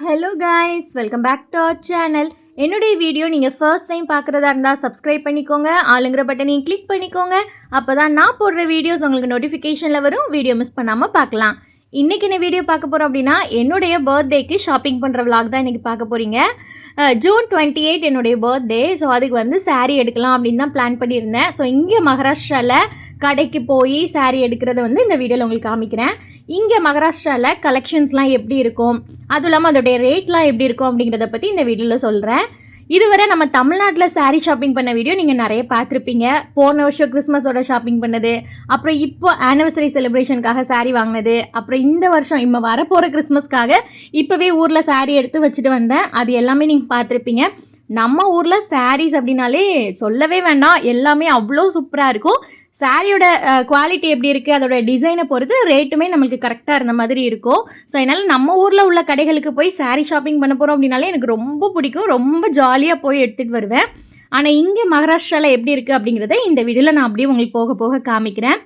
Hello guys welcome back to our channel என்னுடைய video நீங்கள் first time பார்க்குறதா இருந்தால் சப்ஸ்கிரைப் பண்ணிக்கோங்க. ஆளுங்கிற பட்டனையும் கிளிக் பண்ணிக்கோங்க. அப்போ தான் நான் போடுற வீடியோஸ் உங்களுக்கு நோட்டிஃபிகேஷனில் வரும். வீடியோ மிஸ் பண்ணாமல் பார்க்கலாம். இன்றைக்கி என்ன வீடியோ பார்க்க போகிறோம் அப்படின்னா என்னுடைய பர்த்டேக்கு ஷாப்பிங் பண்ணுற விளாக் தான் இன்றைக்கி பார்க்க போகிறீங்க ஜூன் டுவெண்ட்டி எயிட் என்னுடைய பர்த்டே ஸோ அதுக்கு வந்து சாரீ எடுக்கலாம் அப்படின்னு தான் பிளான் பண்ணியிருந்தேன். ஸோ இங்கே மகாராஷ்டிராவில் கடைக்கு போய் சாரீ எடுக்கிறத வந்து இந்த வீடியோவில் உங்களுக்கு காமிக்கிறேன். இங்கே மகாராஷ்டிராவில் கலெக்ஷன்ஸ்லாம் எப்படி இருக்கும்? அதுவும் இல்லாமல் அதோடைய ரேட்லாம் எப்படி இருக்கும் அப்படிங்கிறத பற்றி இந்த வீடியோவில் சொல்கிறேன் இதுவரை நம்ம தமிழ்நாட்டில் சாரீ ஷாப்பிங் பண்ண வீடியோ நீங்கள் நிறைய பார்த்துருப்பீங்க. போன வருஷம் கிறிஸ்மஸோட ஷாப்பிங் பண்ணது அப்புறம் இப்போ ஆனிவர்சரி செலிப்ரேஷனுக்காக சாரீ வாங்கினது அப்புறம் இந்த வருஷம் இப்போ வரப்போகிற கிறிஸ்மஸ்க்காக இப்போவே ஊரில் சாரீ எடுத்து வச்சுட்டு வந்தேன். அது எல்லாமே நீங்கள் பார்த்துருப்பீங்க. நம்ம ஊரில் சாரீஸ் அப்படின்னாலே சொல்லவே வேண்டாம். எல்லாமே அவ்வளோ சூப்பராக இருக்கும். சாரியோட குவாலிட்டி எப்படி இருக்குது அதோட டிசைனை பொறுத்து ரேட்டுமே நம்மளுக்கு கரெக்டாக இருந்த மாதிரி இருக்கும். ஸோ அதனால் நம்ம ஊரில் உள்ள கடைகளுக்கு போய் saree ஷாப்பிங் பண்ண போகிறோம் அப்படின்னாலே எனக்கு ரொம்ப பிடிக்கும். ரொம்ப ஜாலியாக போய் எடுத்துகிட்டு வருவேன். ஆனால் இங்கே மகாராஷ்டிராவில் எப்படி இருக்குது அப்படிங்கிறத இந்த வீடியோவில் நான் அப்படியே உங்களுக்கு போக போக காமிக்கிறேன்.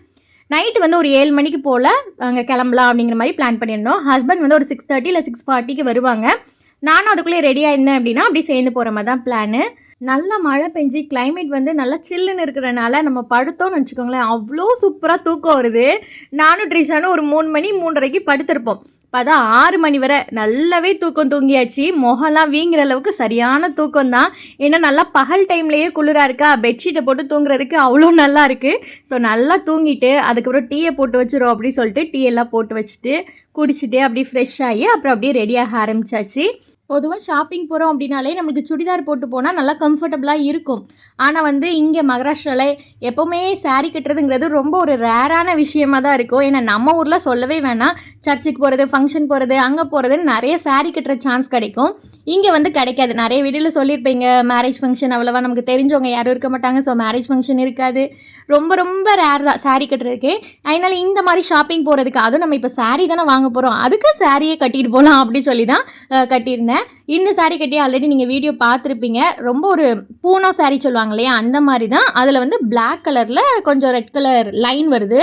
நைட்டு வந்து ஒரு ஏழு மணிக்கு போல் அங்கே கிளம்பலாம் அப்படிங்கிற மாதிரி பிளான் பண்ணியிருந்தோம். ஹஸ்பண்ட் வந்து ஒரு சிக்ஸ் தேர்ட்டி இல்லை சிக்ஸ் ஃபார்ட்டிக்கு வருவாங்க. நானும் அதுக்குள்ளே ரெடியாக இருந்தேன் அப்படின்னா அப்படியே சேர்ந்து போகிற மாதிரி தான் பிளானு நல்லா மழை பெஞ்சு கிளைமேட் வந்து நல்லா சில்லுன்னு இருக்கிறனால நம்ம படுத்தோம்னு வச்சுக்கோங்களேன் அவ்வளோ சூப்பராக தூக்கம் வருது. நானும் ட்ரிஷானும் ஒரு மூணு மணி மூன்றரைக்கு படுத்திருப்போம். அதான் ஆறு மணி வரை நல்லாவே தூக்கம் தூங்கியாச்சு. முகம்லாம் வீங்குற அளவுக்கு சரியான தூக்கம் தான் ஏன்னா நல்லா பகல் டைம்லேயே குளிராக இருக்கா? பெட்ஷீட்டை போட்டு தூங்குறதுக்கு அவ்வளோ நல்லா இருக்குது ஸோ நல்லா தூங்கிட்டு அதுக்கப்புறம் டீயை போட்டு வச்சிரும் அப்படின்னு சொல்லிட்டு டீ எல்லாம் போட்டு வச்சுட்டு குடிச்சிட்டு அப்படியே ஃப்ரெஷ் ஆகி அப்புறம் அப்படியே ரெடியாக ஆரம்பிச்சாச்சு. பொதுவாக ஷாப்பிங் போகிறோம் அப்படின்னாலே நம்மளுக்கு சுடிதார் போட்டு போனால் நல்லா கம்ஃபர்டபுளாக இருக்கும். ஆனால் வந்து இங்கே மகாராஷ்டிராவில் எப்போவுமே saree கட்டுறதுங்கிறது ரொம்ப ஒரு ரேரான விஷயமா தான் இருக்கும். ஏன்னா நம்ம ஊரில் சொல்லவே வேணாம். சர்ச்சுக்கு போகிறது ஃபங்க்ஷன் போகிறது அங்கே போகிறதுன்னு நிறைய saree கட்டுற சான்ஸ் கிடைக்கும். இங்கே வந்து கிடைக்காது. நிறைய வீடியோவில் சொல்லியிருப்பீங்க மேரேஜ் ஃபங்க்ஷன் அவ்வளோவா நமக்கு தெரிஞ்சவங்க யாரும் இருக்க மாட்டாங்க. ஸோ மேரேஜ் ஃபங்க்ஷன் இருக்காது. ரொம்ப ரொம்ப ரேர் தான் saree கட்டுறதுக்கு. அதனால இந்த மாதிரி ஷாப்பிங் போகிறதுக்கு அதுவும் நம்ம இப்போ saree தானே வாங்க போகிறோம் அதுக்கு சாரியே கட்டிட்டு போகலாம் அப்படின்னு சொல்லி தான் கட்டியிருந்தேன். இந்த சாரீ கட்டி ஆல்ரெடி நீங்கள் வீடியோ பார்த்துருப்பீங்க. ரொம்ப ஒரு பூனோ சாரீ சொல்லுவாங்க இல்லையா? அந்த மாதிரி தான் அதில் வந்து பிளாக் கலரில் கொஞ்சம் ரெட் கலர் லைன் வருது.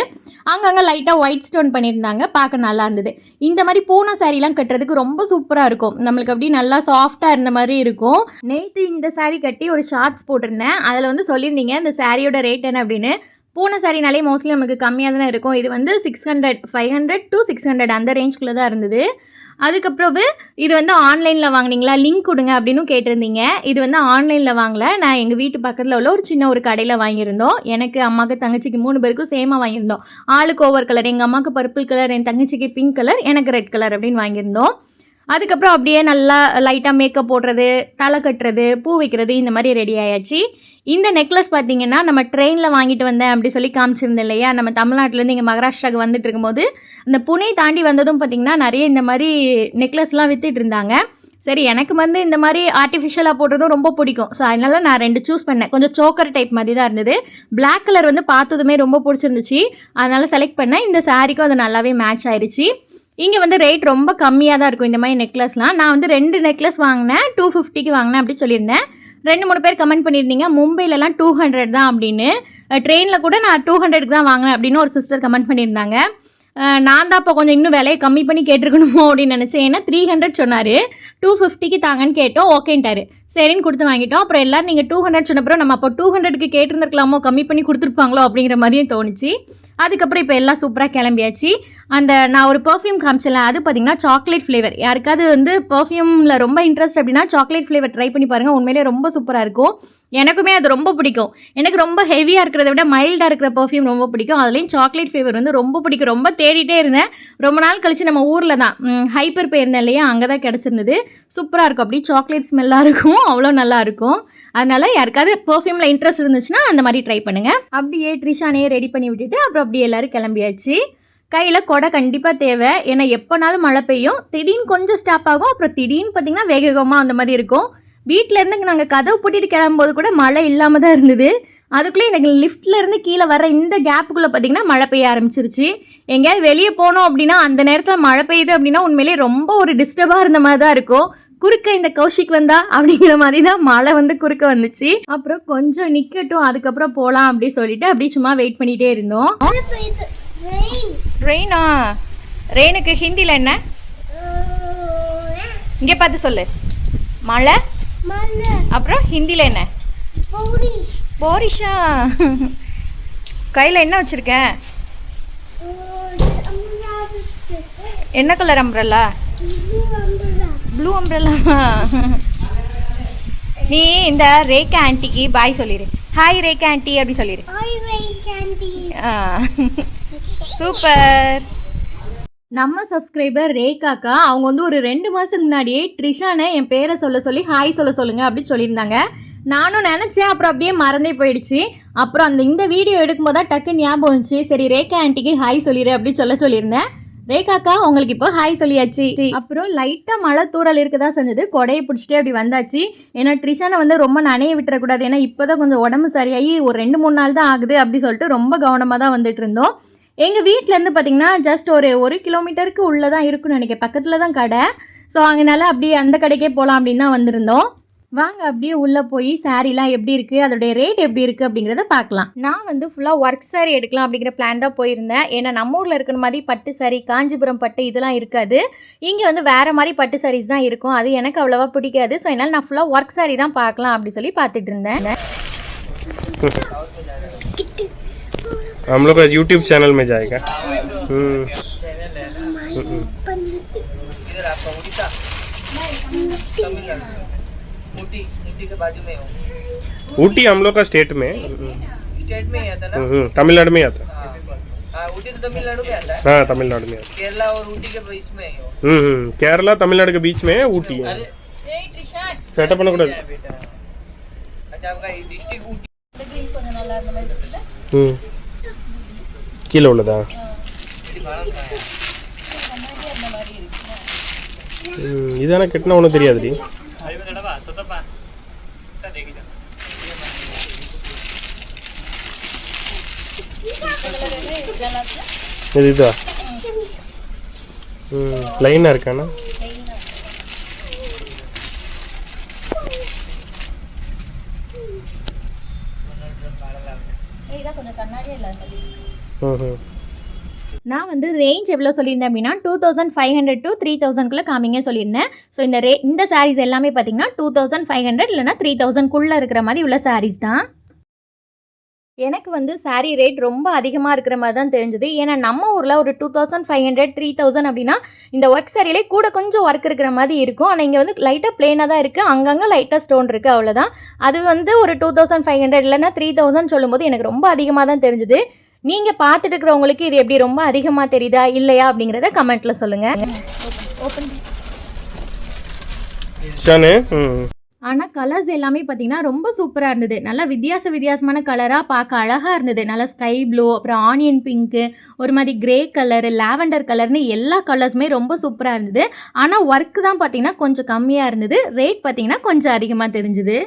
அங்கங்கே லைட்டாக ஒயிட் ஸ்டோன் பண்ணியிருந்தாங்க. பார்க்க நல்லா இருந்தது. இந்த மாதிரி பூனை சாரீலாம் கட்டுறதுக்கு ரொம்ப சூப்பராக இருக்கும். நம்மளுக்கு அப்படியே நல்லா சாஃப்டாக இருந்த மாதிரி இருக்கும். நேற்று இந்த சாரீ கட்டி ஒரு ஷார்ட்ஸ் போட்டிருந்தேன். அதில் வந்து சொல்லியிருந்தீங்க இந்த சாரியோட ரேட் என்ன? அப்படின்னு. பூனை சாரினாலே மோஸ்ட்லி நமக்கு கம்மியாக தானே இருக்கும். இது வந்து six hundred five hundred to six hundred அந்த ரேஞ்சுக்குள்ளே தான் இருந்தது. அதுக்கப்புறம் இது வந்து ஆன்லைனில் வாங்குனீங்களா? லிங்க் கொடுங்க அப்படின்னு கேட்டிருந்தீங்க. இது வந்து ஆன்லைனில் வாங்கல. நான் எங்கள் வீட்டு பக்கத்தில் உள்ள ஒரு சின்ன ஒரு கடையில் வாங்கியிருந்தோம். எனக்கு அம்மாவுக்கு தங்கச்சிக்கு மூணு பேருக்கும் சேமாக வாங்கியிருந்தோம். ஆளுக்கு ஓவர் கலர் எங்கள் அம்மாவுக்கு பர்பிள் கலர் என் தங்கச்சிக்கு பிங்க் கலர் எனக்கு ரெட் கலர் அப்படின்னு வாங்கியிருந்தோம். அதுக்கப்புறம் அப்படியே நல்லா லைட்டாக மேக்கப் போடுறது தலை கட்டுறது பூ வைக்கிறது இந்த மாதிரி ரெடி ஆயாச்சு. இந்த நெக்லஸ் பார்த்தீங்கன்னா நம்ம ட்ரெயினில் வாங்கிட்டு வந்தேன் அப்படி சொல்லி காமிச்சிருந்தேன் இல்லையா? நம்ம தமிழ்நாட்டிலேருந்து இங்கே மகாராஷ்டிராவுக்கு வந்துட்டு இருக்கும்போது இந்த புனே தாண்டி வந்ததும் பார்த்தீங்கன்னா நிறைய இந்த மாதிரி நெக்லஸ்லாம் வித்துட்டு இருந்தாங்க. சரி எனக்கு வந்து இந்த மாதிரி ஆர்டிஃபிஷியலாக போடுறதும் ரொம்ப பிடிக்கும். ஸோ அதனால நான் ரெண்டு சூஸ் பண்ணேன். கொஞ்சம் சோக்கர் டைப் மாதிரி தான் இருந்தது. பிளாக் கலர் வந்து பார்த்ததுமே ரொம்ப பிடிச்சிருந்துச்சு. அதனால செலக்ட் பண்ணேன். இந்த சாரீக்கும் அது நல்லாவே மேட்ச் ஆயிடுச்சு இங்கே வந்து ரேட் ரொம்ப கம்மியாக தான் இருக்கும் இந்த மாதிரி நெக்லஸ்லாம் நான் வந்து ரெண்டு நெக்லஸ் வாங்கினேன். டூ ஃபிஃப்டிக்கு வாங்கினேன் அப்படி சொல்லியிருந்தேன். ரெண்டு மூணு பேர் கமெண்ட் பண்ணியிருந்தீங்க. மும்பையிலலாம் டூ ஹண்ட்ரட் தான் அப்படின்னு. ட்ரெயினில் கூட நான் டூ ஹண்ட்ரடுக்கு தான் வாங்கினேன் அப்படின்னு ஒரு சிஸ்டர் கமெண்ட் பண்ணியிருந்தாங்க. நான் தான் இப்போ கொஞ்சம் இன்னும் விலையை கம்மி பண்ணி கேட்டிருக்கணுமோ அப்படின்னு நினச்சேன். ஏன்னா த்ரீ ஹண்ட்ரட் சொன்னார். டூ ஃபிஃப்டிக்கு தாங்கன்னு கேட்டோம். ஓகேன்ட்டாரு. சரின்னு கொடுத்து வாங்கிட்டோம். அப்புறம் எல்லோரும் நீங்கள் டூ ஹண்ட்ரட் சொன்னப்பறம் நம்ம அப்போ டூ ஹண்ட்ரடுக்கு கேட்டிருந்துருக்கலாமோ கம்மி பண்ணி கொடுத்துருப்பாங்களோ அப்படிங்கிற மாதிரியும் தோணுச்சு. அதுக்கப்புறம் இப்போ எல்லாம் சூப்பராக கிளம்பியாச்சு. அந்த நான் ஒரு பர்ஃப்யூம் காமிச்சல அது பார்த்தீங்கன்னா சாக்லேட் ஃப்ளேவர் யாருக்காவது வந்து பர்ஃப்யூமில் ரொம்ப இன்ட்ரெஸ்ட் அப்படின்னா சாக்லேட் ஃப்ளேவர் ட்ரை பண்ணி பாருங்கள் உண்மையிலேயே ரொம்ப சூப்பராக இருக்கும். எனக்குமே அது ரொம்ப பிடிக்கும். எனக்கு ரொம்ப ஹெவியாக இருக்கிறத விட மைல்டாக இருக்கிற பர்ஃப்யூம் ரொம்ப பிடிக்கும். அதுலேயும் சாக்லேட் ஃப்ளேவர் வந்து ரொம்ப பிடிக்கும். ரொம்ப தேடிட்டே இருந்தேன். ரொம்ப நாள் கழித்து நம்ம ஊரில் தான் ஹைப்பர் போயிருந்தேன் இல்லையா? அங்கே தான் கிடச்சிருந்தது. சூப்பராக இருக்கும். அப்படி சாக்லேட் ஸ்மெல்லாக இருக்கும். அவ்வளோ நல்லா இருக்கும். அதனால யாருக்காவது பெர்ஃப்யூமில் இன்ட்ரெஸ்ட் இருந்துச்சுன்னா அந்த மாதிரி ட்ரை பண்ணுங்க. அப்படியே ட்ரிஷானையே ரெடி பண்ணி விட்டுட்டு அப்புறம் அப்படியே எல்லோரும் கிளம்பியாச்சு. கையில் கொடை கண்டிப்பாக தேவை. ஏன்னா எப்போனாலும் மழை பெய்யும். திடீர்னு கொஞ்சம் ஸ்டாப் ஆகும். அப்புறம் திடீர்னு பார்த்தீங்கன்னா வேக வேகமாக அந்த மாதிரி இருக்கும். வீட்டிலேருந்து நாங்கள் கதவு பூட்டிட்டு கிளம்பும்போது கூட மழை இல்லாமல் தான் இருந்தது. அதுக்குள்ளே எனக்கு லிஃப்ட்லேருந்து கீழே வர இந்த கேப்புக்குள்ளே பார்த்தீங்கன்னா மழை பெய்ய ஆரம்பிச்சிருச்சு. எங்கேயாவது வெளியே போனோம் அப்படின்னா அந்த நேரத்தில் மழை பெய்யுது அப்படின்னா உண்மையிலேயே ரொம்ப ஒரு டிஸ்டர்பாக இருந்த மாதிரி தான் இருக்கும். குறுக்க இந்த கௌஷிக் வந்தா அப்படிங்கிற மாதிரி தான் மழை வந்து குறுக்க வந்துச்சு. அப்புறம் கொஞ்சம் நிக்கட்டும். அதுக்கப்புறம் போகலாம் அப்படி சொல்லிட்டு அப்படியே சும்மா வெயிட் பண்ணிட்டே இருந்தோம். ரெயினா ரெயினுக்கு ஹிந்தியில் என்ன? இங்கே பார்த்து சொல்லு. மழை அப்புறம் ஹிந்தியில் என்ன? போரிஷா. கையில் என்ன வச்சுருக்க? என்ன கலர் அம்ப்ரல்லா ப்ளூ அம்ப்ரல்லா நீ இந்த ரேகா ஆன்ட்டிக்கு பாய் சொல்லிடு ஹாய் ரேகா ஆன்ட்டி அப்படி சொல்லிடு சூப்பர். நம்ம சப்ஸ்கிரைபர் ரேகாக்கா அவங்க வந்து ஒரு ரெண்டு மாதத்துக்கு முன்னாடியே ட்ரிஷானை என் பேரை சொல்ல சொல்லி ஹாய் சொல்ல சொல்லுங்க அப்படின்னு சொல்லியிருந்தாங்க. நானும் நினச்சேன் அப்புறம் அப்படியே மறந்தே போயிடுச்சு. அப்புறம் அந்த இந்த வீடியோ எடுக்கும்போது தான் டக்கு ஞாபகம் வந்துச்சு. சரி ரேகா ஆன்ட்டிக்கு ஹாய் சொல்லிடு அப்படின்னு சொல்ல சொல்லியிருந்தேன். ரேகாக்கா உங்களுக்கு இப்போ ஹாய் சொல்லியாச்சு. அப்புறம் லைட்டாக மழை தூறல் இருக்கதா செஞ்சது. கொடையை பிடிச்சிட்டே அப்படி வந்தாச்சு. ஏன்னா ட்ரிஷானை வந்து ரொம்ப நனைய விட்டுறக்கூடாது. ஏன்னா இப்போதான் கொஞ்சம் உடம்பு சரியாகி ஒரு ரெண்டு மூணு நாள் தான் ஆகுது அப்படி சொல்லிட்டு ரொம்ப கவனமாக தான் வந்துட்டு இருந்தோம். எங்கள் வீட்டிலேருந்து பார்த்தீங்கன்னா ஜஸ்ட் ஒரு ஒரு கிலோமீட்டருக்கு உள்ளே தான் இருக்குன்னு நினைக்கிறேன். பக்கத்தில் தான் கடை. ஸோ அதனால அப்படியே அந்த கடைக்கே போகலாம் அப்படின்னு தான் வந்திருந்தோம். வாங்க அப்படியே உள்ளே போய் சாரீலாம் எப்படி இருக்குது அதோடைய ரேட் எப்படி இருக்குது அப்படிங்கிறத பார்க்கலாம். நான் வந்து ஃபுல்லாக ஒர்க் saree எடுக்கலாம் அப்படிங்கிற பிளான் தான் போயிருந்தேன். ஏன்னா நம்ம ஊரில் இருக்கிற மாதிரி பட்டு saree காஞ்சிபுரம் பட்டு இதெல்லாம் இருக்காது. இங்கே வந்து வேறு மாதிரி பட்டு சாரீஸ் தான் இருக்கும். அது எனக்கு அவ்வளோவா பிடிக்காது. ஸோ என்னால் நான் ஃபுல்லாக ஒர்க் saree தான் பார்க்கலாம் அப்படி சொல்லி பார்த்துட்டு இருந்தேன். हम लोग का यूट्यूब चैनल में जाएगा। हम्म। ऊटी हम लोग का स्टेट में स्टेट में आता तमिलनाडु में आता। हाँ तमिलनाडु में केरला और ऊटी के बीच में हम्म केरला, तमिलनाडु के बीच में है ऊटी है। सेटअप अच्छा आपका डिस्ट्रिक्ट ऊटी हम्म। கீழே உள்ளதா? ம் இதான கெட்டினா ஒன்றும் தெரியாதுடி. இது இதா? லைனாக இருக்காண்ணா நான் வந்து ரேஞ்ச் எவ்வளோ சொல்லியிருந்தேன் அப்படின்னா two thousand five hundred to three தௌசண்ட்குள்ளே காமிங்க சொல்லியிருந்தேன். ஸோ இந்த ரே இந்த சாரீஸ் எல்லாமே பார்த்தீங்கன்னா டூ தௌசண்ட் ஃபைவ் ஹண்ட்ரட் இல்லைனா த்ரீ தௌசண்ட்குள்ளே இருக்கிற மாதிரி உள்ள சாரீஸ் தான். எனக்கு வந்து சாரீ ரேட் ரொம்ப அதிகமாக இருக்கிற மாதிரி தான் தெரிஞ்சது. ஏன்னா நம்ம ஊரில் ஒரு two thousand five hundred three thousand அப்படின்னா இந்த ஒர்க் சாரியிலே கூட கொஞ்சம் ஒர்க் இருக்கிற மாதிரி இருக்கும். ஆனால் இங்கே வந்து லைட்டாக பிளேனாக தான் இருக்குது அங்கங்கே லைட்டாக ஸ்டோன் இருக்குது அவ்வளோதான் அது வந்து ஒரு டூ தௌசண்ட் ஃபைவ் ஹண்ட்ரட் இல்லைனா த்ரீ தௌசண்ட் சொல்லும்போது எனக்கு ரொம்ப அதிகமாக தான் தெரிஞ்சுது. நீங்கள் பார்த்துட்டு இருக்கிறவங்களுக்கு இது எப்படி ரொம்ப அதிகமாக தெரியுதா இல்லையா அப்படிங்கிறத கமெண்ட்டில் சொல்லுங்கள் ம். ஆனால் கலர்ஸ் எல்லாமே பார்த்தீங்கன்னா ரொம்ப சூப்பராக இருந்தது. நல்லா வித்தியாச வித்தியாசமான கலராக பார்க்க அழகாக இருந்தது. நல்லா ஸ்கை ப்ளூ அப்புறம் ஆனியன் பிங்க்கு ஒரு மாதிரி கிரே கலர் லாவெண்டர் கலர்னு எல்லா கலர்ஸுமே ரொம்ப சூப்பராக இருந்தது. ஆனால் ஒர்க் தான் பார்த்தீங்கன்னா கொஞ்சம் கம்மியாக இருந்தது. ரேட் பார்த்தீங்கன்னா கொஞ்சம் அதிகமாக தெரிஞ்சுது.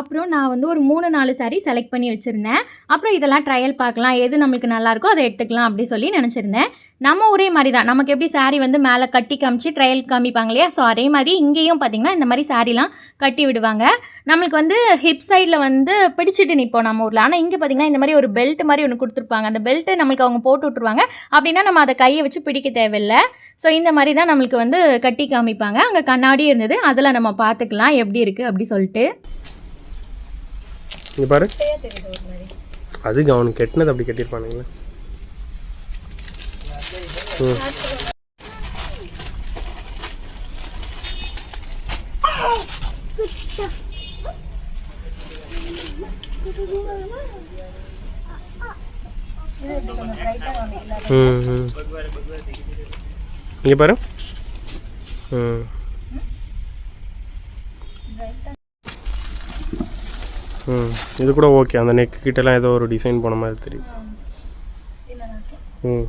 அப்புறம் நான் வந்து ஒரு மூணு நாலு சாரீ செலக்ட் பண்ணி வச்சுருந்தேன். அப்புறம் இதெல்லாம் ட்ரையல் பார்க்கலாம். எது நம்மளுக்கு நல்லாயிருக்கோ அதை எடுத்துக்கலாம் அப்படி சொல்லி நினச்சிருந்தேன். நம்ம ஒரே மாதிரி தான் நமக்கு எப்படி saree வந்து மேலே கட்டி காமிச்சு ட்ரையல் காமிப்பாங்க இல்லையா? ஸோ அதே மாதிரி இங்கேயும் பார்த்தீங்கன்னா இந்த மாதிரி சாரீலாம் கட்டி விடுவாங்க. நம்மளுக்கு வந்து ஹிப் சைடில் வந்து பிடிச்சிட்டு நிற்போம் நம்ம ஊரில். ஆனால் இங்கே பார்த்தீங்கன்னா இந்த மாதிரி ஒரு பெல்ட் மாதிரி ஒன்று கொடுத்துருப்பாங்க. அந்த பெல்ட்டு நம்மளுக்கு அவங்க போட்டு விட்ருவாங்க அப்படின்னா நம்ம அதை கையை வச்சு பிடிக்க தேவையில்லை. ஸோ இந்த மாதிரி தான் நம்மளுக்கு வந்து கட்டி காமிப்பாங்க. அங்கே கண்ணாடி இருந்தது. அதில் நம்ம பார்த்துக்கலாம் எப்படி இருக்குது அப்படி சொல்லிட்டு. இங்க பாரு. அதுக்கு அவனுக்கு கெட்டினது அப்படி கட்டியிருப்பானுங்களே. ம் ம் ம் இங்கே பாரு ம் ம் இது கூட ஓகே அந்த நெக் கிட்டலாம் ஏதோ ஒரு டிசைன் போன மாதிரி தெரியும் ம்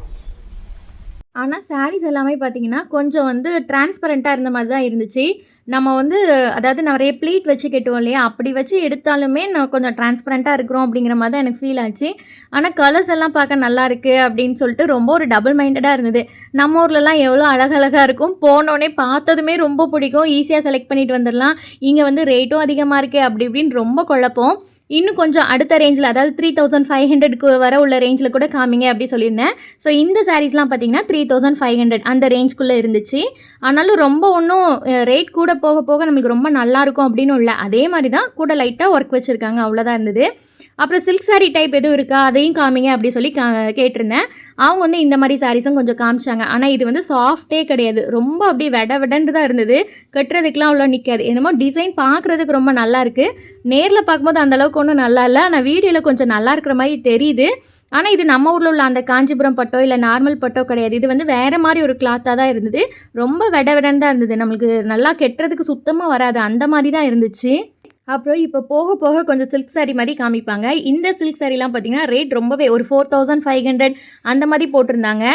ஆனால் சாரீஸ் எல்லாமே பார்த்தீங்கன்னா கொஞ்சம் வந்து டிரான்ஸ்பரண்ட்டாக இருந்த மாதிரி தான் இருந்துச்சு. நம்ம வந்து அதாவது நிறைய ப்ளீட் வச்சு கெட்டுவோம் இல்லையா? அப்படி வச்சு எடுத்தாலுமே நான் கொஞ்சம் டிரான்ஸ்பரண்ட்டாக இருக்கிறோம் அப்படிங்கிற மாதிரி தான் எனக்கு ஃபீல் ஆச்சு. ஆனால் கலர்ஸ் எல்லாம் பார்க்க நல்லா இருக்குது அப்படின்னு சொல்லிட்டு ரொம்ப ஒரு டபுள் மைண்டடாக இருந்தது. நம்ம ஊர்லலாம் எவ்வளோ அழகழகாக இருக்கும். போனோடனே பார்த்ததுமே ரொம்ப பிடிக்கும். ஈஸியாக செலக்ட் பண்ணிட்டு வந்துடலாம். இங்கே வந்து ரேட்டும் அதிகமாக இருக்குது அப்படி இப்படின்னு ரொம்ப குழப்பம். இன்னும் கொஞ்சம் அடுத்த ரேஞ்சில் அதாவது த்ரீ தௌசண்ட் ஃபைவ் ஹண்ட்ரட்க்கு வர உள்ள ரேஞ்சில் கூட காமிங்க அப்படி சொல்லியிருந்தேன். ஸோ இந்த சாரீஸ்லாம் பார்த்தீங்கன்னா த்ரீ தௌசண்ட் ஃபைவ் ஹண்ட்ரட் அந்த ரேஞ்ச்குள்ளே இருந்துச்சு. ஆனாலும் ரொம்ப ஒன்றும் ரேட் கூட போக போக நம்மளுக்கு ரொம்ப நல்லாயிருக்கும் அப்படின்னு இல்லை. அதே மாதிரி தான் கூட லைட்டாக ஒர்க் வச்சுருக்காங்க. அவ்வளோதான் இருந்தது. அப்புறம் சில்க் saree டைப் எதுவும் இருக்கா? அதையும் காமிங்க அப்படி சொல்லி கா கேட்டிருந்தேன். அவங்க வந்து இந்த மாதிரி சாரீஸும் கொஞ்சம் காமிச்சாங்க. ஆனால் இது வந்து சாஃப்டே கிடையாது. ரொம்ப அப்படியே வெட வெடன்னு தான் இருந்தது. கட்டுறதுக்கெலாம் அவ்வளோ நிற்காது என்னமோ டிசைன் பார்க்குறதுக்கு ரொம்ப நல்லா இருக்குது நேரில் பார்க்கும்போது அந்தளவுக்கு ஒன்றும் நல்லா இல்லை. ஆனால் வீடியோவில் கொஞ்சம் நல்லா இருக்கிற மாதிரி தெரியுது. ஆனால் இது நம்ம ஊரில் உள்ள அந்த காஞ்சிபுரம் பட்டோ இல்லை நார்மல் பட்டோ கிடையாது. இது வந்து வேறு மாதிரி ஒரு கிளாத்தாக தான் இருந்தது. ரொம்ப வெட வெடன்னு தான் இருந்தது. நம்மளுக்கு நல்லா கெட்டுறதுக்கு சுத்தமாக வராது. அந்த மாதிரி தான் இருந்துச்சு. அப்புறம் இப்போ போக போக கொஞ்சம் சில்க் saree மாதிரி காமிப்பாங்க. இந்த சில்க் சாரீலாம் பார்த்தீங்கன்னா ரேட் ரொம்பவே ஒரு ஃபோர் தௌசண்ட் ஃபைவ் ஹண்ட்ரட் அந்த மாதிரி போட்டிருந்தாங்க.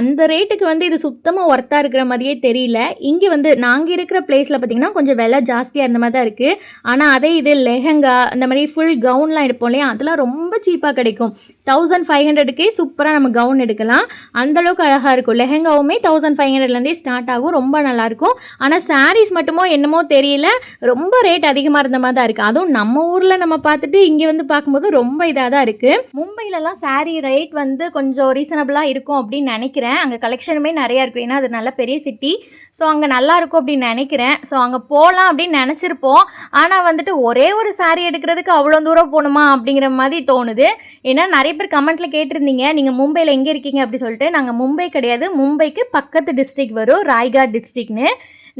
அந்த ரேட்டுக்கு வந்து இது சுத்தமாக ஒர்த்தாக இருக்கிற மாதிரியே தெரியல. இங்கே வந்து நாங்கள் இருக்கிற பிளேஸில் பார்த்தீங்கன்னா கொஞ்சம் விலை ஜாஸ்தியாக இருந்த மாதிரி தான் இருக்குது ஆனால் அதே இது லெஹங்கா அந்த மாதிரி ஃபுல் கவுன்லாம் எடுப்போம் இல்லையா? அதெல்லாம் ரொம்ப சீப்பாக கிடைக்கும். தௌசண்ட் ஃபைவ் ஹண்ட்ரடுக்கே சூப்பராக நம்ம கவுன் எடுக்கலாம். அந்த அளவுக்கு அழகாக இருக்கும். லெஹெங்காவுமே தௌசண்ட் ஃபைவ் ஹண்ட்ரட்லேருந்தே ஸ்டார்ட் ஆகும். ரொம்ப நல்லாயிருக்கும். ஆனால் சாரீஸ் மட்டுமோ என்னமோ தெரியல. ரொம்ப ரேட் அதிகமாக இருந்த மாதிரி தான் இருக்குது அதுவும் நம்ம ஊரில் நம்ம பார்த்துட்டு இங்கே வந்து பார்க்கும்போது ரொம்ப இதாக தான் இருக்குது மும்பையிலலாம் சாரீ ரேட் வந்து கொஞ்சம் ரீசனபிளாக இருக்கும் அப்படின்னு நினைக்கிறேன். அங்கே கலெக்ஷனுமே நிறையா இருக்கும் ஏன்னா அது நல்ல பெரிய சிட்டி ஸோ அங்கே நல்லா இருக்கும் அப்படின்னு நினைக்கிறேன். ஸோ அங்கே போகலாம் அப்படின்னு நினச்சிருப்போம். ஆனால் வந்துட்டு ஒரே ஒரு சாரீ எடுக்கிறதுக்கு அவ்வளோ தூரம் போகணுமா அப்படிங்கிற மாதிரி தோணுது. ஏன்னா நிறைய பேர் கமெண்ட்டில் கேட்டிருந்தீங்க. நீங்கள் மும்பையில் எங்கே இருக்கீங்க அப்படி சொல்லிட்டு நாங்கள் மும்பை கிடையாது. மும்பைக்கு பக்கத்து டிஸ்ட்ரிக்ட் வரும் ராய்காட் டிஸ்ட்ரிக்ட்னு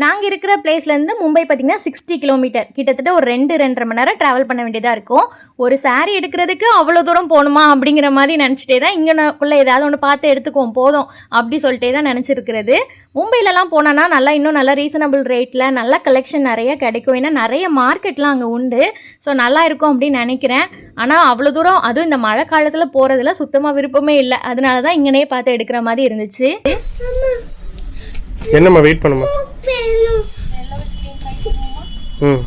நாங்கள் இருக்கிற பிளேஸ்லேருந்து மும்பை பார்த்திங்கன்னா சிக்ஸ்டி கிலோமீட்டர் கிட்டத்தட்ட ஒரு ரெண்டு ரெண்டரை மணி நேரம் ட்ராவல் பண்ண வேண்டியதாக இருக்கும். ஒரு சாரீ எடுக்கிறதுக்கு அவ்வளோ தூரம் போகணுமா அப்படிங்கிற மாதிரி நினச்சிட்டே தான் இங்கேக்குள்ளே ஏதாவது ஒன்று பார்த்து எடுத்துக்குவோம் போதும் அப்படி சொல்லிட்டே தான் நினச்சிருக்கிறது. மும்பையிலலாம் போனோன்னா நல்லா இன்னும் நல்லா ரீசனபிள் ரேட்டில் நல்ல கலெக்ஷன் நிறைய கிடைக்கும். ஏன்னா நிறைய மார்க்கெட்லாம் அங்கே உண்டு. ஸோ நல்லா இருக்கும் அப்படின்னு நினைக்கிறேன். ஆனால் அவ்வளோ தூரம் அதுவும் இந்த மழை காலத்தில் போகிறதுல சுத்தமாக விருப்பமே இல்லை. அதனால தான் இங்கனே பார்த்து எடுக்கிற மாதிரி இருந்துச்சு. என்னம்மா வெயிட் பண்ணுமா ம்.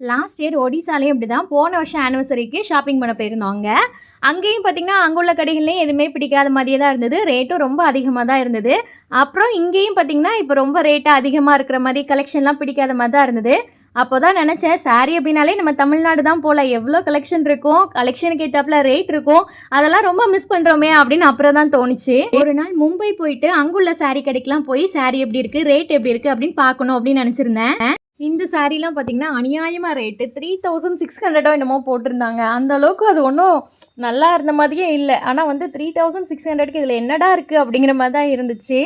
லாஸ்ட் இயர் ஒடிசாலையும் இப்படி தான் போன வருஷம் ஆனிவர்சரிக்கு ஷாப்பிங் பண்ண போயிருந்தோங்க. அங்கேயும் பார்த்திங்கன்னா அங்கே உள்ள கடைகள்லேயும் எதுவுமே பிடிக்காத மாதிரியே தான் இருந்தது. ரேட்டும் ரொம்ப அதிகமாக தான் இருந்தது. அப்புறம் இங்கேயும் பார்த்திங்கன்னா இப்போ ரொம்ப ரேட்டு அதிகமாக இருக்கிற மாதிரி கலெக்ஷன்லாம் பிடிக்காத மாதிரி தான் இருந்தது. அப்போ தான் நினச்சேன் சாரி அப்படின்னாலே நம்ம தமிழ்நாடு தான் போல. எவ்வளோ கலெக்ஷன் இருக்கும் கலெக்ஷனுக்கு ஏற்றாப்புல ரேட் இருக்கும் அதெல்லாம் ரொம்ப மிஸ் பண்ணுறோமே அப்படின்னு அப்புறம் தான் தோணுச்சு. ஒரு நாள் மும்பை போயிட்டு அங்குள்ள சாரி கடைக்கெலாம் போய் சாரி எப்படி இருக்குது ரேட் எப்படி இருக்குது அப்படின்னு பார்க்கணும் அப்படின்னு நினச்சிருந்தேன். இந்த சாரீலாம் பார்த்தீங்கன்னா அநியாயமாக ரேட்டு த்ரீ தௌசண்ட் சிக்ஸ் ஹண்ட்ரடோ என்னமோ போட்டிருந்தாங்க. அந்த அளவுக்கு அது ஒன்றும் நல்லா இருந்த மாதிரியே இல்லை. ஆனால் வந்து த்ரீ தௌசண்ட் சிக்ஸ் ஹண்ட்ரட்க்கு இதில் என்னடா இருக்குது அப்படிங்கிற மாதிரி தான் இருந்துச்சு.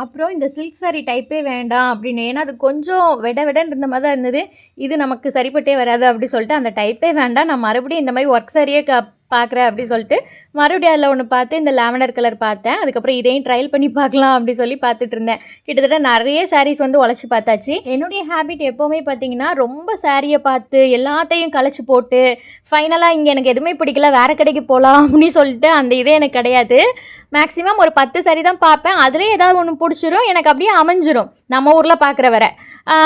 அப்புறம் இந்த சில்க் saree டைப்பே வேண்டாம் அப்படின்னு. ஏன்னா அது கொஞ்சம் வெட வெடன்னு இருந்த மாதிரி தான் இருந்தது. இது நமக்கு சரிப்பட்டே வராது அப்படி சொல்லிட்டு அந்த டைப்பே வேண்டாம். நான் மறுபடியும் இந்த மாதிரி ஒர்க் சாரியே க பார்க்குறேன் அப்படி சொல்லிட்டு மறுபடியும் அதில் ஒன்று பார்த்து இந்த லாவெண்டர் கலர் பார்த்தேன். அதுக்கப்புறம் இதையும் ட்ரையல் பண்ணி பார்க்கலாம் அப்படி சொல்லி பார்த்துட்டு இருந்தேன். கிட்டத்தட்ட நிறைய சாரீஸ் வந்து உழைச்சி பார்த்தாச்சு. என்னுடைய ஹேபிட் எப்போவுமே பார்த்தீங்கன்னா ரொம்ப சாரியை பார்த்து எல்லாத்தையும் கலைச்சி போட்டு ஃபைனலாக இங்கே எனக்கு எதுவுமே பிடிக்கல வேறு கடைக்கு போகலாம் அப்படின்னு சொல்லிட்டு அந்த இதே எனக்கு கிடையாது. மேக்ஸிமம் ஒரு பத்து சாரி தான் பார்ப்பேன். அதுலேயே ஏதாவது ஒன்று பிடிச்சிரும் எனக்கு அப்படியே அமைஞ்சிரும். நம்ம ஊரில் பார்க்குற வர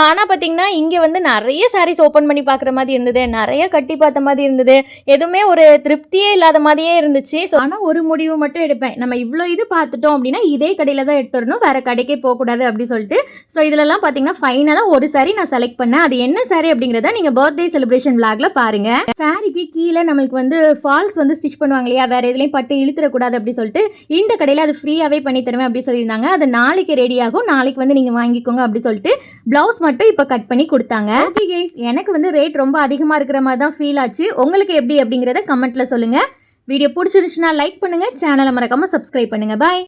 ஆனால் பார்த்திங்கன்னா இங்கே வந்து நிறைய சாரீஸ் ஓப்பன் பண்ணி பார்க்குற மாதிரி இருந்தது. நிறைய கட்டி பார்த்த மாதிரி இருந்தது. எதுவுமே ஒரு திருப்தியே இல்லாத மாதிரியே இருந்துச்சு. ஸோ ஆனால் ஒரு முடிவு மட்டும் எடுப்பேன். நம்ம இவ்வளோ இது பார்த்துட்டோம் அப்படின்னா இதே கடையில் தான் எடுத்துடணும் வேறு கடைக்கே போகக்கூடாது அப்படின்னு சொல்லிட்டு. ஸோ இதிலலாம் பார்த்தீங்கன்னா ஃபைனலாக ஒரு சாரி நான் செலக்ட் பண்ணேன். அது என்ன சாரி அப்படிங்கிறத நீங்கள் பர்த்டே செலிப்ரேஷன் விளாகில் பாருங்கள் சாரிக்கு கீழே நம்மளுக்கு வந்து ஃபால்ஸ் வந்து ஸ்டிச் பண்ணுவாங்க இல்லையா? வேறு எதுலேயும் பட்டு இழுத்துடக்கூடாது அப்படின்னு சொல்லிட்டு இந்த கடையில் அது ஃப்ரீயாகவே பண்ணி தருவேன் அப்படின்னு சொல்லியிருந்தாங்க. அது நாளைக்கு ரெடி ஆகும். நாளைக்கு வந்து நீங்கள் வாங்கிக்கோங்க அப்படி சொல்லிட்டு ப்ளவுஸ் மட்டும் இப்போ கட் பண்ணி கொடுத்தாங்க. ஓகே கைஸ் எனக்கு வந்து ரேட் ரொம்ப அதிகமாக இருக்கிற மாதிரி தான் ஃபீல் ஆச்சு. உங்களுக்கு எப்படி அப்படிங்கிறத கமெண்ட்டில் சொல்லுங்கள் வீடியோ பிடிச்சிருச்சுன்னா லைக் பண்ணுங்கள் சேனலை மறக்காமல் சப்ஸ்கிரைப் பண்ணுங்கள் பாய்